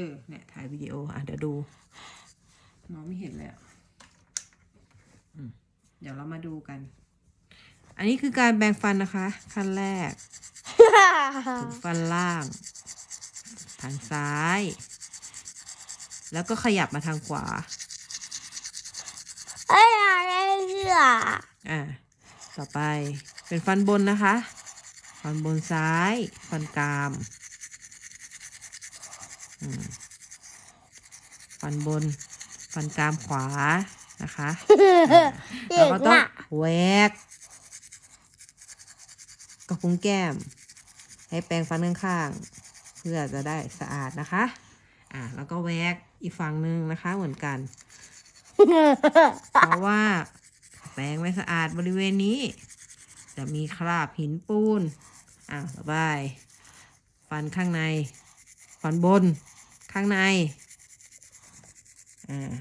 เออเนี่ยถ่ายวิดีโออะเดี๋ยวดูมองไม่เห็นเลยอะอืมเดี๋ยวเรามาดูกัน อันนี้คือการแบ่งฟันนะคะ ขั้นแรกถึงฟันล่าง ทางซ้าย แล้วก็ขยับมาทางขวาเอ้ยอะไรเนี่ยอ่าต่อไปเป็นฟันบนนะคะ ฟันบนซ้าย ฟันกรามอืม ฟันบน ฟันกรามขวานะคะเด็แล้วกก็ต้องน่ะแหวกกระพุ้งแก้ม ให้แปรงฟันข้างๆเพื่อจะได้สะอาดนะคะ อ่าแล้วก็แหวกอีกฝั่งหนึ่งนะคะเหมือนกัน เพราะว่าแปรงไม่สะอาดบริเวณนี้ จะมีคราบหินปูนอะต่อไปฟันข้างใน ฟันบน ข้างใน อ่า